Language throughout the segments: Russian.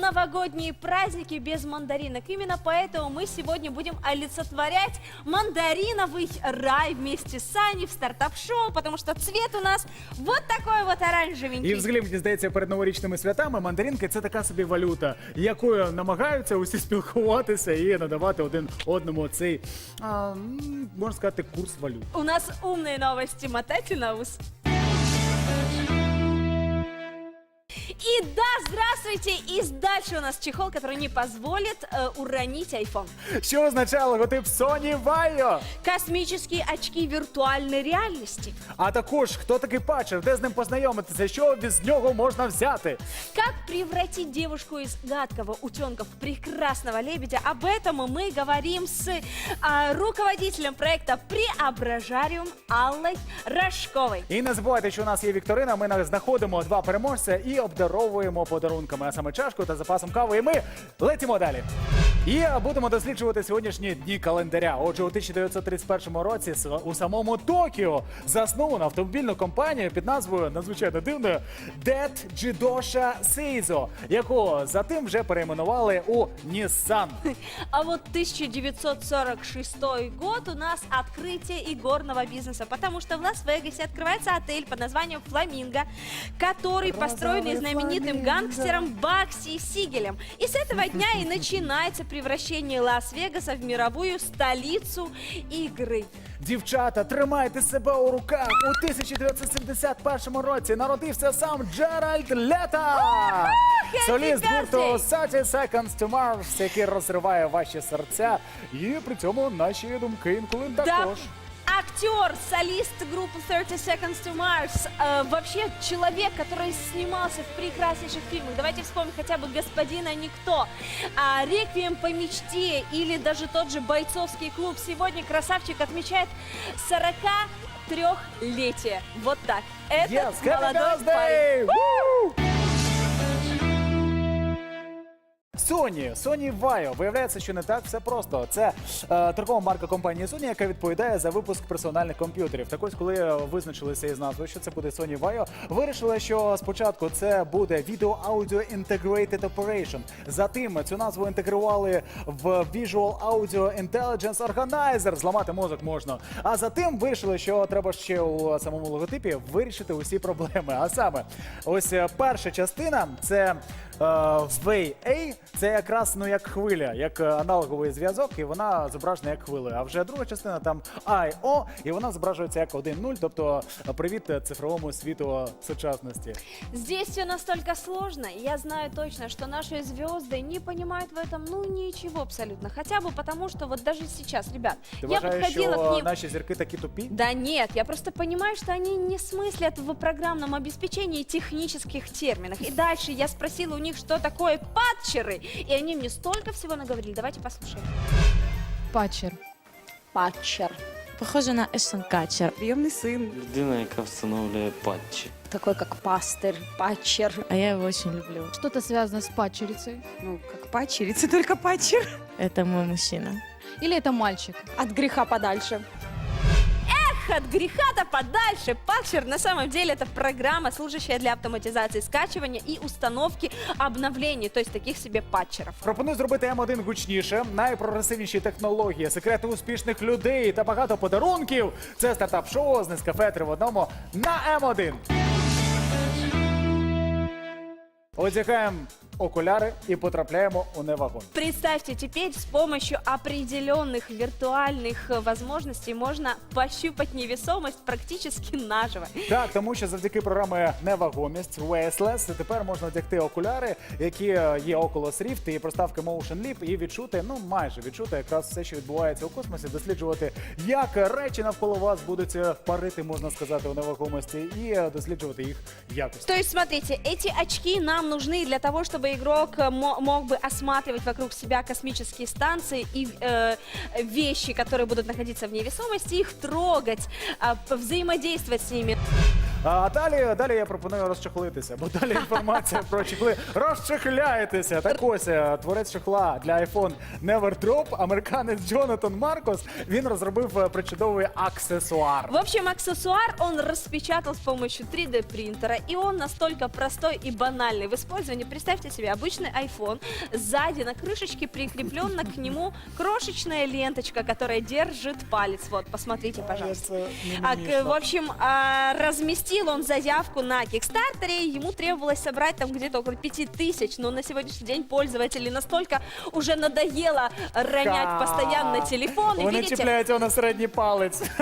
новогодние праздники без мандаринок. Именно поэтому мы сегодня будем олицетворять мандариновый рай вместе с Саней в стартап-шоу, потому что цвет у нас вот такой вот оранжевенький. І взагалі, мені здається, перед новорічними святами мандаринки це така собі валюта, якою намагаються усі спілкуватися і надавати один одному цей, а, м, можна сказати, курс валют. У нас умные новости, мотайте на ус. И да, здравствуйте! И дальше у нас чехол, который не позволит э, уронить iPhone. Що означає логотип Sony Vaio? Космические очки виртуальной реальности. А також хто такий патчер, де з ним познайомитися, що з нього можна взяти? Как превратить девушку из гадкого утенка в прекрасного лебедя? Об этом мы говорим с а, руководителем проекта Преображариум Аллой Рожковой. І не забувайте, що у нас є вікторина. Ми на- знаходимо два переможця і обдаровуємо подарунками, а саме чашку та запасом кави. І ми летимо далі. І е, будемо досліджувати сьогоднішні дні календаря. Отже, у 1931 році с- у самому Токіо засновано автомобільну компанію під назвою надзвичайно дивною Дет Джидоша Сейзо, яку затим вже перейменували у Nissan. А вот 1946 год у нас открытие игорного бизнеса, потому что в Лас-Вегасе открывается отель под названием «Фламинго», который построен Розовый знаменитым фламинго. гангстером Бакси Сигелем. И с этого дня и начинается превращение Лас-Вегаса в мировую столицу игры. Дівчата, тримайте себе у руках. У 1971 році народився сам Джеральд Лето! Соліст birthday! гурту 30 Seconds to Mars, який розриває ваші серця. І при цьому наші думки інколи Да, також. актер, солист группы 30 Seconds to Mars, э, вообще человек, который снимался в прекраснейших фильмах. Давайте вспомним хотя бы «Господина Никто», а, «Реквием по мечте» или даже тот же «Бойцовский клуб». Сегодня красавчик отмечает 43-летие. Вот так. Этот Yes, молодой парень. Sony, Sony Vaio. Виявляється, що не так все просто. Це е, торгова марка компанії Sony, яка відповідає за випуск персональних комп'ютерів. Так ось, коли визначилися із назвою, що це буде Sony Vaio, вирішили, що спочатку це буде Video Audio Integrated Operation. Затим цю назву інтегрували в Visual Audio Intelligence Organizer. Зламати мозок можна. А затим вирішили, що треба ще у самому логотипі вирішити усі проблеми. А саме, ось е, перша частина це. Е, Wave A це якраз ну як хвиля, як е, аналоговий зв'язок, і вона зображена як хвиля. А вже друга частина там I.O, і вона зображується як 1.0, тобто е, привіт е, цифровому світу сучасності. Здесь все настолько сложно, и я знаю точно, что наши звезды не понимают в этом, ну, ничего абсолютно. Хотя бы потому, что вот даже сейчас, ребят, Ти я вважаєш, подходила що к е, ним... наші зірки такі тупі? Да нет, я просто понимаю, что они не смыслят в программном обеспечении технических терминах. И дальше я спросила у них, что такое патчеры, и они мне столько всего наговорили. Давайте послушаем. Патчер. Патчер. Похоже на Ештон Катчер. Приємний син. Людина, яка встановлює патчі. такой как пастырь, патчер. А я его очень люблю. Что-то связано с падчерицей. Ну, как патчерица, только патчер. Это мой мужчина. Или это мальчик? От греха подальше. Эх, от греха-то подальше. Патчер на самом деле это программа, служащая для автоматизации скачивания и установки обновлений, то есть таких себе патчеров. Пропоную зробити М1 гучніше, найпрогресивніші технології, секрети успішних людей та багато подарунків. Це стартап-шоу з Нескафе 3 в одному на М1. Одягаємо окуляри і потрапляємо у невагон. Представьте, теперь с помощью определенных виртуальных э, возможностей можно пощупать невесомость практически наживо. Так, тому що завдяки програми Невагомість Wasteless тепер можна одягти окуляри, які е, є Oculus Rift і проставки Motion Leap, і відчути, ну майже відчути якраз все, що відбувається у космосі, досліджувати, як речі навколо вас будуть е, парити, можна сказати, у невагомості, і е, досліджувати їх якості. То есть, смотрите, эти очки нам нужны для того, чтобы игрок э, мо- мог бы осматривать вокруг себя космические станции и э, вещи, которые будут находиться в невесомости, их трогать, п- взаимодействовать с ними. А далі, далі я пропоную розчехлитися, бо далі інформація про чехли. Розчехляйтеся. Так ось е, творець чехла для iPhone Never Drop, американець Джонатан Маркос. Він розробив е, причудовий аксесуар. В общем, аксессуар он распечатал с помощью 3D принтера, и он настолько простой и банальный в использовании. Представьте себе, обычный iPhone, сзади на крышечке прикреплена к нему крошечная ленточка, которая держит палец. Вот, посмотрите, пожалуйста. А, к- в общем, а, разместил он заявку на Кикстартере, ему требовалось собрать там где-то около 5000, но на сегодняшний день пользователи настолько уже надоело ронять постоянно телефон. И Вони видите, чіпляють його на середній палець.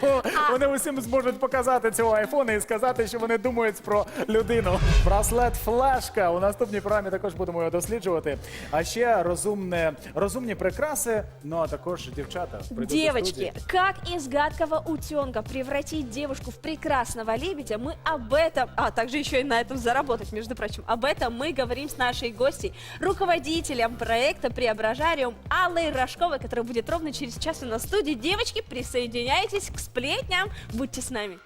Тому вони усім зможуть показати цього айфона і сказати, що вони думають про людину. Браслет флешка. У наступній програмі також будемо його досліджувати. А ще розумне, розумні прикраси. Ну а також дівчата. прийдуть до Девочки, студії. как из гадкого утенка превратить девушку в прекрасного лебедя, мы об этом, а также еще и на этом заработать, между прочим, об этом мы говорим с нашей гостьей, руководителем проекта Преображариум Аллой Рожковой, которая будет ровно через час у нас в студии. Девочки, присоединяйтесь к сплетням, будьте с нами.